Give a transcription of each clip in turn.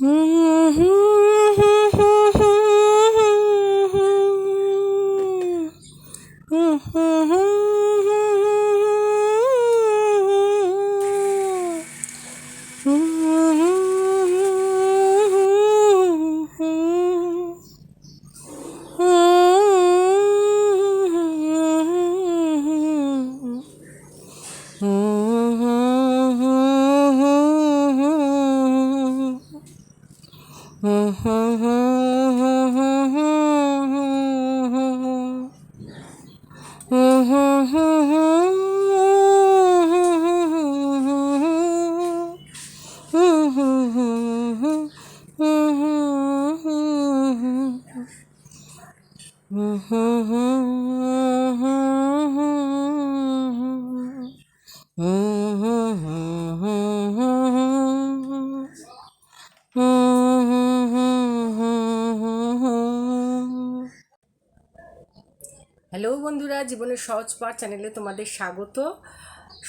嗯哼。哼哼哼。হ্যালো বন্ধুরা, জীবনের সহজ পাঠ চ্যানেলে তোমাদের স্বাগত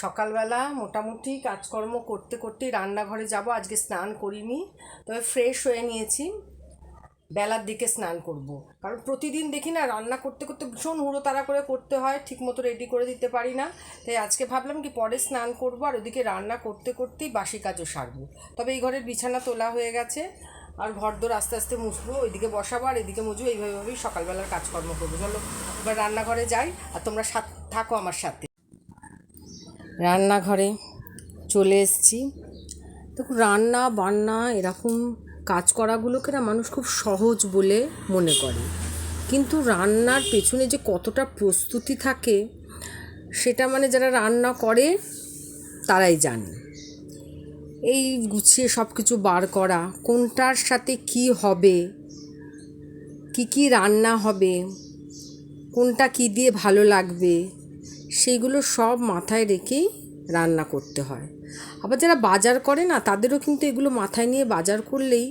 সকালবেলা মোটামুটি কাজকর্ম করতে করতেই রান্নাঘরে যাব, আজকে স্নান করিনি, তবে ফ্রেশ হয়ে নিয়েছি, বেলার দিকে স্নান করব। কারণ প্রতিদিন দেখি না, রান্না করতে করতে ভীষণ হুড়োতাড়া করে করতে হয়, ঠিকমতো রেডি করে দিতে পারি না, তাই আজকে ভাবলাম কি পরে স্নান করব, আর ওদিকে রান্না করতে করতেই বাসি কাজও সারবো তবে এই ঘরের বিছানা তোলা হয়ে গেছে আর ঘরদোর আস্তে আস্তে মুছবো, ওইদিকে বসাবো আর এদিকে মুছবো এইভাবেই সকালবেলার কাজকর্ম করব। চলো, এবার রান্নাঘরে যাই আর তোমরা সাথ, থাকো আমার সাথে। রান্নাঘরে চলে এসেছি। দেখো, রান্না, বান্না, এরকম কাজ করাগুলোকে না মানুষ খুব সহজ বলে মনে করে। কিন্তু রান্নার পেছনে যে কতটা প্রস্তুতি থাকে, সেটা মানে যারা রান্না করে, তারাই জানে। এই গুছিয়ে সব কিছু বার করা, কোনটার সাথে কি হবে, কি কি রান্না হবে, কোনটা কি দিয়ে ভালো লাগবে সেইগুলো সব মাথায় রেখেই রান্না করতে হয়। আবার যারা বাজার করে না, তাদেরও কিন্তু এগুলো মাথায় নিয়ে বাজার করলেই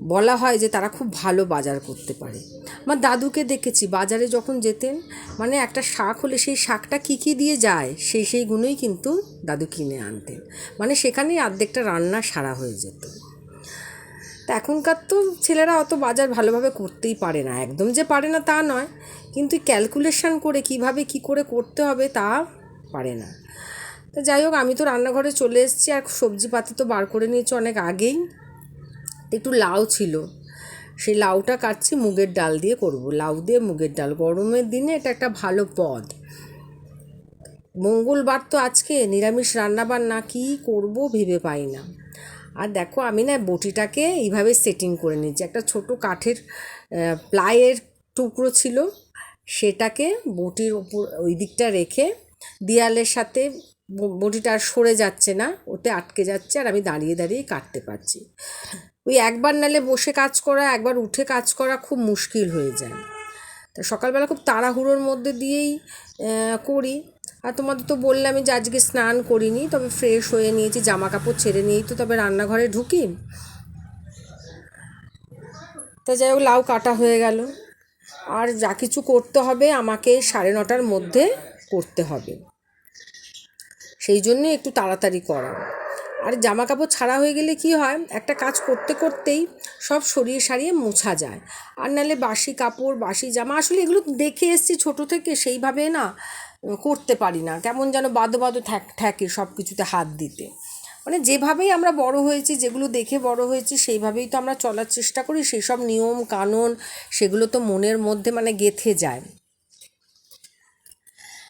বলা হয় যে তারা খুব ভালো বাজার করতে পারে। আমার দাদুকে দেখেছি, বাজারে যখন যেতেন মানে একটা শাক হলে সেই শাকটা কী কী দিয়ে যায়, সেই সেইগুলোই কিন্তু দাদু কিনে আনতেন। মানে সেখানেই অর্ধেকটা রান্না সারা হয়ে যেত। তা এখনকার তো ছেলেরা অত বাজার ভালোভাবে করতেই পারে না। একদম যে পারে না তা নয়, কিন্তু ক্যালকুলেশন করে কীভাবে কি করে করতে হবে তা পারে না। তা যাই হোক, আমি তো রান্নাঘরে চলে এসেছি, আর সবজিপাতি তো বার করে নিয়েছি অনেক আগেই। একটু লাউ ছিল। সেই লাউটা কাটছি, মুগের ডাল দিয়ে করব। লাউ দিয়ে মুগের ডাল। গরমের দিনে এটা একটা ভালো পদ। মঙ্গলবার তো আজকে নিরামিষ রান্নাবান্না কী করব ভেবে পাই না। আর দেখো, আমি না বটিটাকে এইভাবে সেটিং করে নিয়েছি। একটা ছোট কাঠের প্লাইয়ের টুকরো ছিল। সেটাকে বটির ওপর, ওই দিকটা রেখে দেয়ালের সাথে বটিটা আর সরে যাচ্ছে না। ওতে আটকে যাচ্ছে আর আমি দাঁড়িয়ে দাঁড়িয়ে কাটতে পারছি। ওই একবার নালে বসে কাজ করা, একবার উঠে কাজ করা খুব মুশকিল হয়ে যায়। তা সকালবেলা খুব তাড়াহুড়োর মধ্যে দিয়েই করি। আর তোমাদের তো বললামই যে আজকে স্নান করিনি, তবে ফ্রেশ হয়ে নিয়েছি জামা কাপড় ছেড়ে নিয়েই তো তবে রান্নাঘরে ঢুকি। তা যাই হোক, লাউ কাটা হয়ে গেল। আর যা কিছু করতে হবে আমাকে সাড়ে নটার মধ্যে করতে হবে। সেই জন্যে একটু তাড়াতাড়ি করা আর জামা কাপড় ছাড়া হয়ে গেলে কি হয়? একটা কাজ করতে করতেই সব সরিয়ে সারিয়ে মোছা যায়। আর নাহলে বাসি কাপড়, বাসি জামা, আসলে এগুলো দেখে এসছি ছোটো থেকে, সেইভাবে না করতে পারি না। কেমন যেন বাদো বাদো ঠ্যাক ঠ্যাকে সব কিছুতে হাত দিতে। মানে যেভাবেই আমরা বড় হয়েছি, যেগুলো দেখে বড় হয়েছি, সেইভাবেই তো আমরা চলার চেষ্টা করি। সেই সব নিয়ম, কানুন, সেগুলো তো মনের মধ্যে মানে গেথে যায়।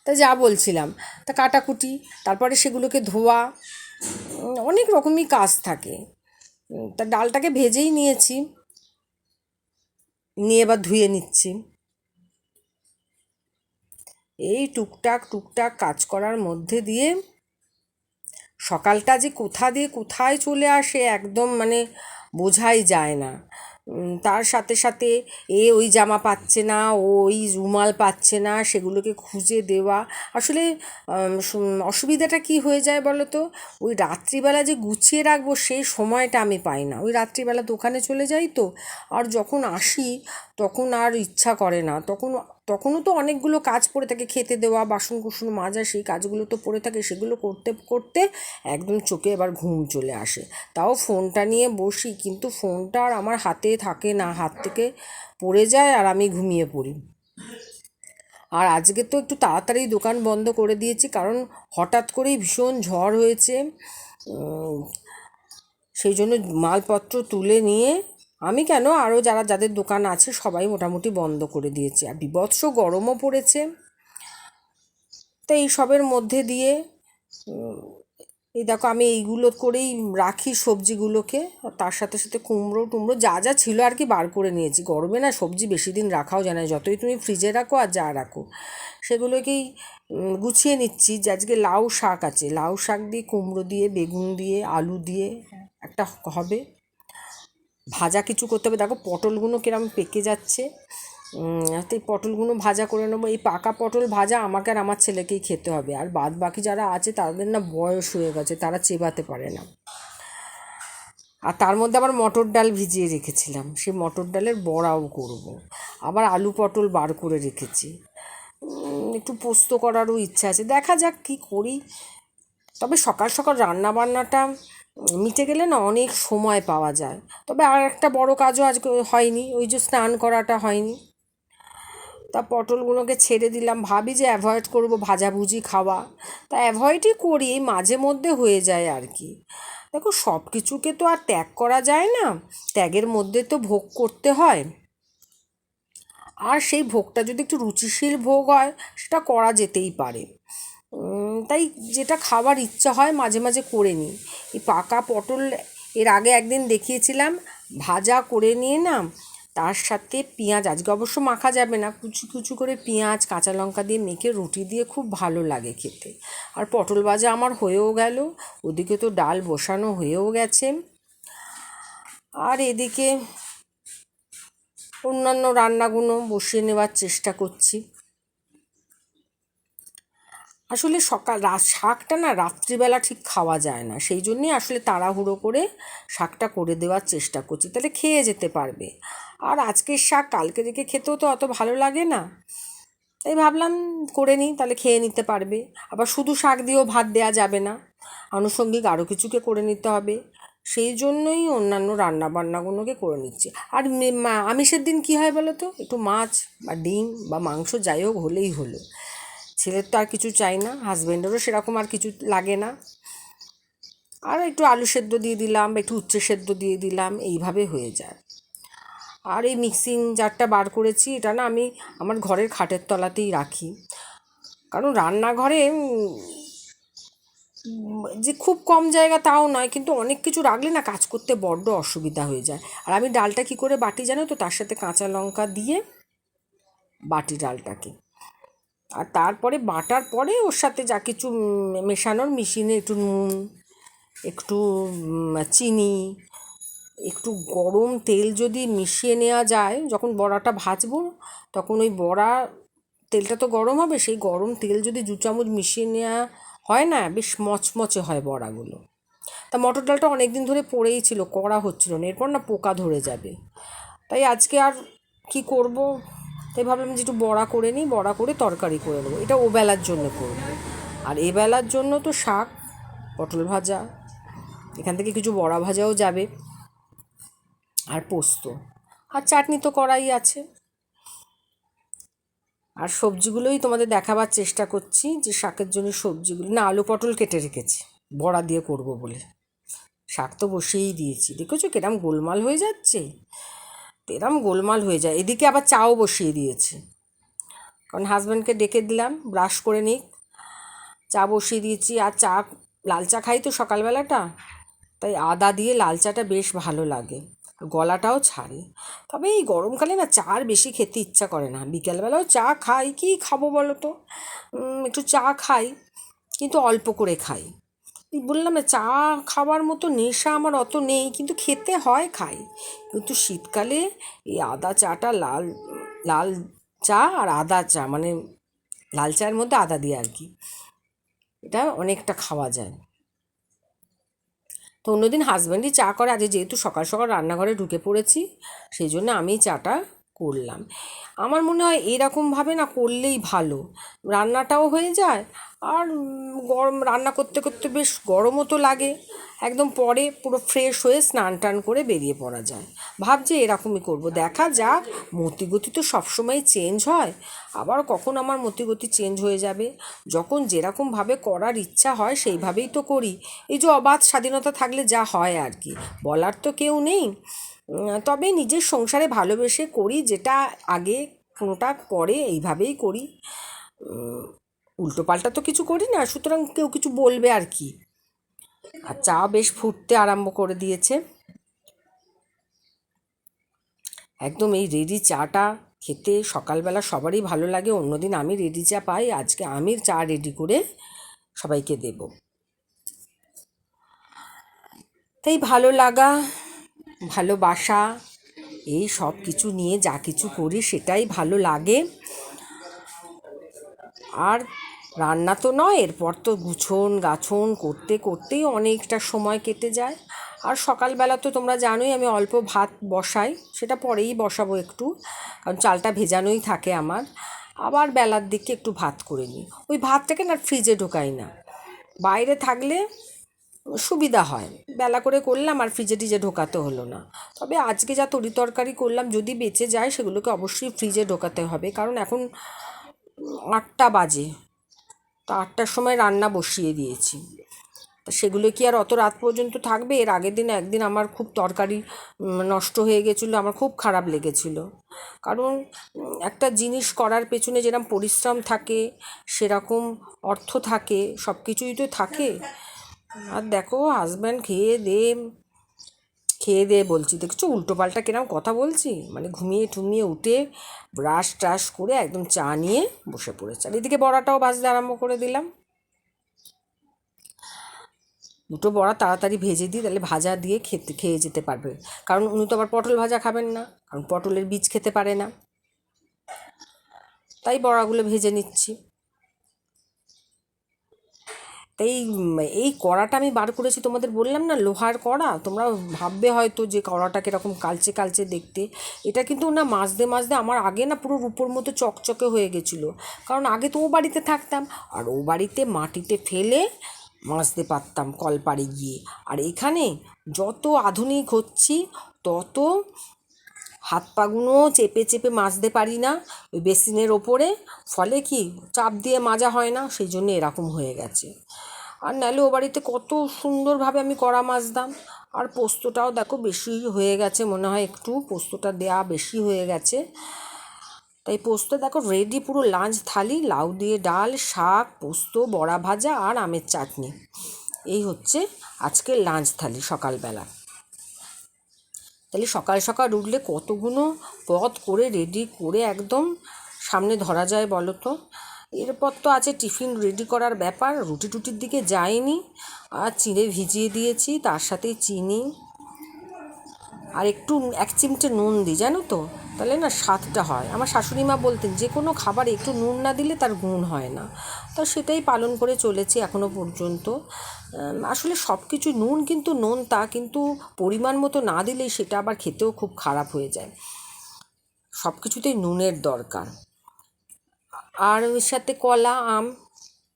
তা যা বলছিলাম। তা কাটাকুটি, তারপরে সেগুলোকে ধোয়া অনেক রকমই কাজ থাকে। তা ডালটাকে ভেজেই নিয়েছি। নিয়ে এবার ধুয়ে নিচ্ছি। এই টুকটাক টুকটাক কাজ করার মধ্যে দিয়ে সকালটা যে কোথা দিয়ে কোথায় চলে আসে একদম মানে বোঝাই যায় না। তার সাথে সাথে এ ওই জামা পাচ্ছে না, ও ওই রুমাল পাচ্ছে না, সেগুলোকে খুঁজে দেওয়া। আসলে অসুবিধাটা কি হয়ে যায় বলো তো? ওই রাত্রিবেলা যে গুছিয়ে রাখব সেই সময়টা আমি পাই না। ওই রাত্রিবেলা দোকানে চলে যাই তো, আর যখন আসি তখন আর ইচ্ছা করে না। তখন তখনও তো অনেকগুলো কাজ পড়ে থাকে, খেতে দেওয়া বাসন কুসন মাজা, সেই কাজগুলো তো পড়ে থাকে, সেগুলো করতে করতে একদম চোখে এবার ঘুম চলে আসে। তাও ফোনটা নিয়ে বসি, কিন্তু ফোনটা আর আমার হাতে থাকে না, হাত থেকে পড়ে যায় আর আমি ঘুমিয়ে পড়ি। আর আজকে তো একটু তাড়াতাড়ি দোকান বন্ধ করে দিয়েছি, কারণ হঠাৎ করেই ভীষণ ঝড় হয়েছে। সেই জন্য মালপত্র তুলে নিয়ে আমি কেন আরও যারা, যাদের দোকান আছে সবাই মোটামুটি বন্ধ করে দিয়েছে। আর বিভৎস গরমও পড়েছে। তো এইসবের মধ্যে দিয়ে এই দেখো আমি এইগুলো করেই রাখি সবজিগুলোকে। তার সাথে সাথে কুমড়ো টুমড়ো যা যা ছিল আর কি বার করে নিয়েছি। গরমে না সবজি বেশি দিন রাখাও যায় না। যতই তুমি ফ্রিজে রাখো আর যা রাখো, সেগুলোকেই গুছিয়ে নিচ্ছি। যে আজকে লাউ শাক আছে, লাউ শাক দিয়ে, কুমড়ো দিয়ে, বেগুন দিয়ে, আলু দিয়ে, একটা হবে। ভাজা কিছু করতে হবে। দেখো, পটলগুলো কিরম পেকে যাচ্ছে। তো এই পটলগুলো ভাজা করে নেব। এই পাকা পটল ভাজা আমাকে আর আমার ছেলেকেই খেতে হবে। আর বাদ বাকি যারা আছে, তাদের না বয়স হয়ে গেছে, তারা চেবাতে পারে না। আর তার মধ্যে আবার মটর ডাল ভিজিয়ে রেখেছিলাম। সেই মটর ডালের বড়াও করব। আবার আলু পটল বার করে রেখেছি। একটু পোস্ত করারও ইচ্ছা আছে। দেখা যাক কী করি। তবে সকাল সকাল রান্না বান্নাটা মিটে গেলে না অনেক সময় পাওয়া যায়। তবে আর একটা বড় কাজও আজকে হয়নি, ওই যে স্নান করাটা হয়নি। তা পটলগুলোকে ছেড়ে দিলাম, ভাবি যে অ্যাভয়েড করব ভাজাভুজি খাওয়া। তা অ্যাভয়েডই করি মাঝে মধ্যে হয়ে যায় আর কি। দেখো সব কিছুকে তো আর ত্যাগ করা যায় না, ত্যাগের মধ্যে তো ভোগ করতে হয়। আর সেই ভোগটা যদি একটু রুচিশীল ভোগ হয়, সেটা করা যেতেই পারে। তাই যেটা খাওয়ার ইচ্ছা হয় মাঝে মাঝে করে নিই। এই পাকা পটল এর আগে একদিন দেখিয়েছিলাম, ভাজা করে নিয়ে না তার সাথে পেঁয়াজ, আজকে অবশ্য মাখা যাবে না, কুচু কুচু করে পেঁয়াজ, কাঁচা লঙ্কা দিয়ে মেখে রুটি দিয়ে খুব ভালো লাগে খেতে। আর পটল ভাজা আমার হয়েও গেল, ওদিকে তো ডাল বসানো হয়েও গেছে। আর এদিকে অন্যান্য রান্নাগুলো বসিয়ে নেওয়ার চেষ্টা করছি। আসলে সকাল শাকটা না রাত্রিবেলা ঠিক খাওয়া যায় না। সেই জন্যই আসলে তাড়াহুড়ো করে শাকটা করে দেওয়ার চেষ্টা করছি, তাহলে খেয়ে যেতে পারবে। আর আজকের শাক কালকে রেখে খেতেও তো অত ভালো লাগে না। তাই ভাবলাম করে নিই, তাহলে খেয়ে নিতে পারবে। আবার শুধু শাক দিয়েও ভাত দেওয়া যাবে না, আনুষঙ্গিক আরও কিছুকে করে নিতে হবে। সেই জন্যই অন্যান্য রান্না বান্নাগুলোকে করে নিচ্ছি। আর আমিষের দিন কী হয় বলো তো? একটু মাছ বা ডিম বা মাংস যাই হোক হলেই হলো। ছেলের তো আর কিছু চাই না হাজব্যান্ডেরও সেরকম আর কিছু লাগে না। আর একটু আলু সেদ্ধ দিয়ে দিলাম, একটু উচ্ছে সেদ্ধ দিয়ে দিলাম, এইভাবে হয়ে যায়। আর এই মিক্সিং জারটা বার করেছি, এটা না আমি আমার ঘরের খাটের তলাতেই রাখি। কারণ রান্নাঘরে যে খুব কম জায়গা তাও নয়, কিন্তু অনেক কিছু রাখলে না কাজ করতে বড্ড অসুবিধা হয়ে যায়। আর আমি ডালটা কী করে বাটি জানো তো, তার সাথে কাঁচা লঙ্কা দিয়ে বাটি ডালটাকে আর তারপরে বাটার পরে ওর সাথে যা কিছু মেশানোর মিশিয়ে একটু নুন, একটু চিনি, একটু গরম তেল যদি মিশিয়ে নেওয়া যায়, যখন বড়াটা ভাজবো, তখন ওই বড়া তেলটা তো গরম হবে, সেই গরম তেল যদি দু চামচ মিশিয়ে নেওয়া হয় না, বেশ মচমচে হয় বড়াগুলো। তা মটর ডালটা অনেক দিন ধরে পড়েই ছিল করা হচ্ছিল না, এরপর না পোকা ধরে যাবে। তাই আজকে আর কি করব? তাই ভাবলাম যে একটু বড়া করে নিই, বড়া করে তরকারি করে নেব। এটা ওবেলার জন্য করব। আর এবেলার জন্য তো শাক, পটল ভাজা, এখান থেকে কিছু বড়া ভাজাও যাবে। আর পোস্ত। আর চাটনি তো করাই আছে। আর সবজিগুলোই তোমাদের দেখাবার চেষ্টা করছি যে শাকের জন্য সবজিগুলো, না, আলু পটল কেটে রেখেছি। বড়া দিয়ে করব বলে। শাক তো বসিয়েই দিয়েছি। দেখেছ কিরম গোলমাল হয়ে যাচ্ছে? এরম গোলমাল হয়ে যায়। এদিকে আবার চাও বসিয়ে দিয়েছি। কারণ হাজব্যান্ডকে ডেকে দিলাম ব্রাশ করে নিক। চা বসিয়ে দিয়েছি। আর চা, লাল চা খাই তো সকালবেলাটা? তাই আদা দিয়ে লাল চাটা বেশ ভালো লাগে। গলাটাও ছাড়ে। তবে এই গরমকালে না চা আর বেশি খেতে ইচ্ছা করে না। বিকেলবেলাও চা খাই। কি খাব বলো তো? একটু চা খাই। কিন্তু অল্প করে খাই। বললাম না, চা খাওয়ার মতো নেশা আমার অত নেই, কিন্তু খেতে হয়, খাই। কিন্তু শীতকালে এই আদা চাটা লাল লাল চা আর আদা চা মানে লাল চায়ের মধ্যে আদা দিয়ে আর কি, এটা অনেকটা খাওয়া যায়। তো অন্যদিন হাজব্যান্ডই চা করে আজ যেহেতু সকাল সকাল রান্নাঘরে ঢুকে পড়েছি, সেই জন্য আমি চাটা করলাম। আমার মনে হয় এরকমভাবে না করলেই ভালো। রান্নাটাও হয়ে যায় আর গরম, রান্না করতে করতে বেশ গরমও তো লাগে। একদম পরে পুরো ফ্রেশ হয়ে স্নান টান করে বেরিয়ে পড়া যায়। ভাবছি এরকমই করব। দেখা যাক, মতিগতি তো সবসময় চেঞ্জ হয়। আবার কখন আমার মতিগতি চেঞ্জ হয়ে যাবে? যখন যেরকমভাবে করার ইচ্ছা হয় সেইভাবেই তো করি। এই যে অবাধ স্বাধীনতা থাকলে যা হয় আর কি। বলার তো কেউ নেই। তবে নিজের সংসারে ভালোবেসে করি, যেটা আগে কোনোটা পরে এইভাবেই করি। উল্টো পাল্টা তো কিছু করি না, সুতরাং কেউ কিছু বলবে আর কি। আর চা বেশ ফুটতে আরম্ভ করে দিয়েছে। একদম এই রেডি চাটা খেতে সকালবেলা সবারই ভালো লাগে, অন্যদিন আমি রেডি চা পাই, আজকে আমি চা রেডি করে সবাইকে দেব। তাই ভালো লাগা ভালোবাসা, এই সব কিছু নিয়ে যা কিছু করি সেটাই ভালো লাগে। আর রান্না তো নয়, এরপর তো গুছন গাছন করতে করতেই অনেকটা সময় কেটে যায়। আর সকালবেলা তো তোমরা জানোই আমি অল্প ভাত বসাই, সেটা পরেই বসাবো একটু, কারণ চালটা ভেজানোই থাকে আমার। আবার বেলার দিকে একটু ভাত করে নিই। ওই ভাতটাকে না ফ্রিজে ঢোকাই না। বাইরে থাকলে সুবিধা হয়। বেলা করে করলাম আর ফ্রিজে টিজে ঢোকাতে হলো না। তবে আজকে যা তরি তরকারি করলাম, যদি বেঁচে যায় সেগুলোকে অবশ্যই ফ্রিজে ঢোকাতে হবে। কারণ এখন আটটা বাজে। তো আটটার সময় রান্না বসিয়ে দিয়েছি। তা সেগুলো কি আর অত রাত পর্যন্ত থাকবে? এর আগের দিন একদিন আমার খুব তরকারি নষ্ট হয়ে গেছিল। আমার খুব খারাপ লেগেছিলো। কারণ একটা জিনিস করার পেছনে যেরকম পরিশ্রম থাকে, সেরকম অর্থ থাকে সব কিছুই তো থাকে। আর দেখো হাজব্যান্ড খেয়ে দে খেয়ে দে বলছি। দেখছ, উল্টো পাল্টা কিরম কথা বলছি? মানে ঘুমিয়ে টুমিয়ে উঠে ব্রাশ ট্রাশ করে একদম চা নিয়ে বসে পড়েছে। আর এদিকে বড়াটাও ভাজতে আরম্ভ করে দিলাম। দুটো বড়া তাড়াতাড়ি ভেজে দিই তাহলে ভাজা দিয়ে খেতে, খেয়ে যেতে পারবে। কারণ উনি তো আবার পটল ভাজা খাবেন না, কারণ পটলের বীজ খেতে পারে না। তাই বড়াগুলো ভেজে নিচ্ছি। তাই এই কড়াটা আমি বার করেছি, তোমাদের বললাম না, লোহার কড়া? তোমরা ভাববে হয়তো যে কড়াটা কীরকম কালচে কালচে দেখতে। এটা কিন্তু না মাজতে মাজতে আমার আগে না পুরো রূপোর মতো চকচকে হয়ে গেছিল। কারণ আগে তো ও বাড়িতে থাকতাম, আর ও বাড়িতে মাটিতে ফেলে মাজতে পারতাম কলপাড়ে গিয়ে। আর এখানে যত আধুনিক হচ্ছি, তত হাত পাগুলো চেপে চেপে মাজতে পারি না। ওই বেসিনের ওপরে। ফলে কি? চাপ দিয়ে মাজা হয় না, সেই জন্য এরকম হয়ে গেছে। আর নাহলে ও বাড়িতে কত সুন্দরভাবে আমি কড়া মাজতাম। আর পোস্তটাও দেখো বেশি হয়ে গেছে, মনে হয় একটু পোস্তটা দেয়া বেশি হয়ে গেছে। তাই পোস্ত দেখো রেডি পুরো লাঞ্চ থালি, লাউ দিয়ে ডাল, শাক, পোস্ত, বড়া ভাজা আর আমের চাটনি। এই হচ্ছে আজকের লাঞ্চ থালি সকালবেলা। তাহলে সকাল সকাল উঠলে কতগুলো পথ করে রেডি করে একদম সামনে ধরা যায় বলো তো? এরপর তো আছে টিফিন রেডি করার ব্যাপার, রুটি টুটির দিকে যায়নি আর চিঁড়ে ভিজিয়ে দিয়েছি, তার সাথে চিনি আর একটু এক চিমটে নুন দিই, জানো তো? তাহলে না স্বাদটা হয়। আমার শাশুড়ি মা বলতেন, যে কোনো খাবারে একটু নুন না দিলে তার গুণ হয় না। তো সেটাই পালন করে চলেছি এখনও পর্যন্ত। আসলে সব কিছু নুন কিন্তু নুন তা, কিন্তু পরিমাণ মতো না দিলেই সেটা আবার খেতেও খুব খারাপ হয়ে যায়। সব কিছুতেই নুনের দরকার। আর ওর সাথে কলা, আম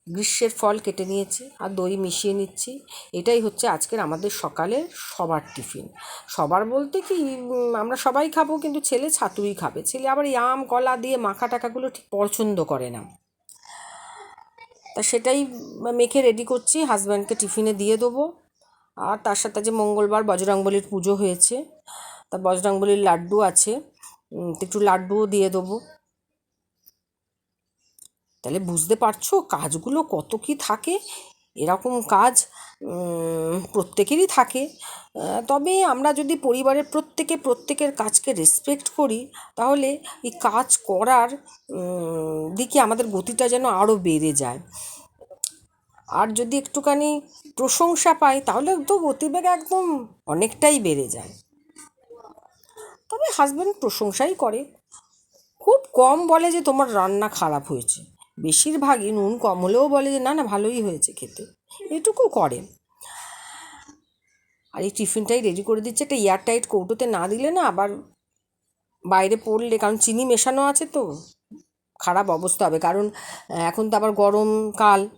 গ্রীষ্মের ফল কেটে নিয়েছি আর দই মিশিয়ে নিচ্ছি। এটাই হচ্ছে আজকের আমাদের সকালের সবার টিফিন। সবার বলতে কি আমরা সবাই খাব কিন্তু ছেলে ছাতুই খাবে। ছেলে আবার এই আম, কলা দিয়ে মাখা টাকাগুলো ঠিক পছন্দ করে না। তা সেটাই মেখে রেডি করছি হাজব্যান্ডকে টিফিনে দিয়ে দেবো। আর তার সাথে যে মঙ্গলবার বজরংবলির পুজো হয়েছে, তা বজরংবলির লাড্ডু আছে। একটু লাড্ডুও দিয়ে দেবো। তাহলে বুঝতে পারছ কাজগুলো কত কি থাকে? এরকম কাজ প্রত্যেকেরই থাকে। তবে আমরা যদি পরিবারের প্রত্যেকে প্রত্যেকের কাজকে রেসপেক্ট করি, তাহলে এই কাজ করার দিকে আমাদের গতিটা যেন আরও বেড়ে যায়। আর যদি একটুখানি প্রশংসা পাই, তাহলে তো গতিবেগ একদম অনেকটাই বেড়ে যায়। তবে হাজব্যান্ড প্রশংসাই করে। খুব কম বলে যে তোমার রান্না খারাপ হয়েছে। বেশিরভাগই নুন কম হলেও বলে যে, না না, ভালোই হয়েছে খেতে। এটুকু করে। আর এই টিফিনটাই রেডি করে দিচ্ছে। একটা এয়ারটাইট কৌটোতে না দিলে না আবার বাইরে পড়লে, কারণ চিনি মেশানো আছে তো, খারাপ অবস্থা হবে। কারণ এখন তো আবার গরমকাল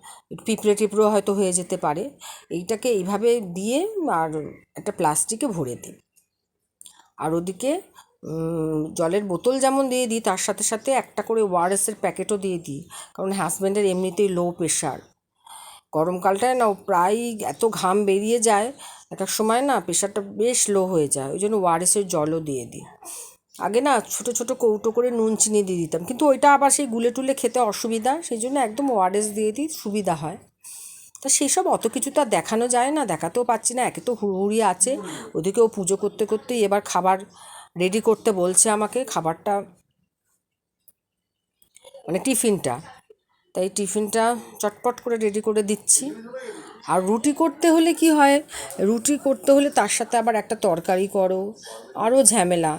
পিঁপড়ে টিপড়েও হয়তো হয়ে যেতে পারে। এইটাকে এইভাবে দিয়ে আর একটা প্লাস্টিকে ভরে দিই। আর ওদিকে জলের বোতল যেমন দিয়ে দিই, তার সাথে সাথে একটা করে ওআরএসের প্যাকেটও দিয়ে দিই। কারণ হাজব্যান্ডের এমনিতেই লো প্রেশার গরমকালটায় না প্রায় এত ঘাম বেরিয়ে যায়, এক এক সময় না প্রেশারটা বেশ লো হয়ে যায়, ওই জন্য ওআরএসের জলও দিয়ে দিই। আগে না ছোট ছোট কৌটো করে নুন, চিনি দিয়ে দিতাম, কিন্তু ওইটা আবার সেই গুলে টুলে খেতে অসুবিধা, সেই জন্য একদম ওআরএস দিয়ে দিই, সুবিধা হয়। তা সেই সব অত কিছু তো আর দেখানো যায় না, দেখাতেও পাচ্ছি না, একে তো হুড়হুড়ি আছে। ওদিকেও পুজো করতে করতেই এবার খাবার রেডি করতে বলছে আমাকে খাবারটা মানে টিফিনটা। তাই টিফিনটা চটপট করে রেডি করে দিচ্ছি। আর রুটি করতে হলে কি হয়? রুটি করতে হলে তার সাথে আবার একটা তরকারি করো, আরও ঝামেলা।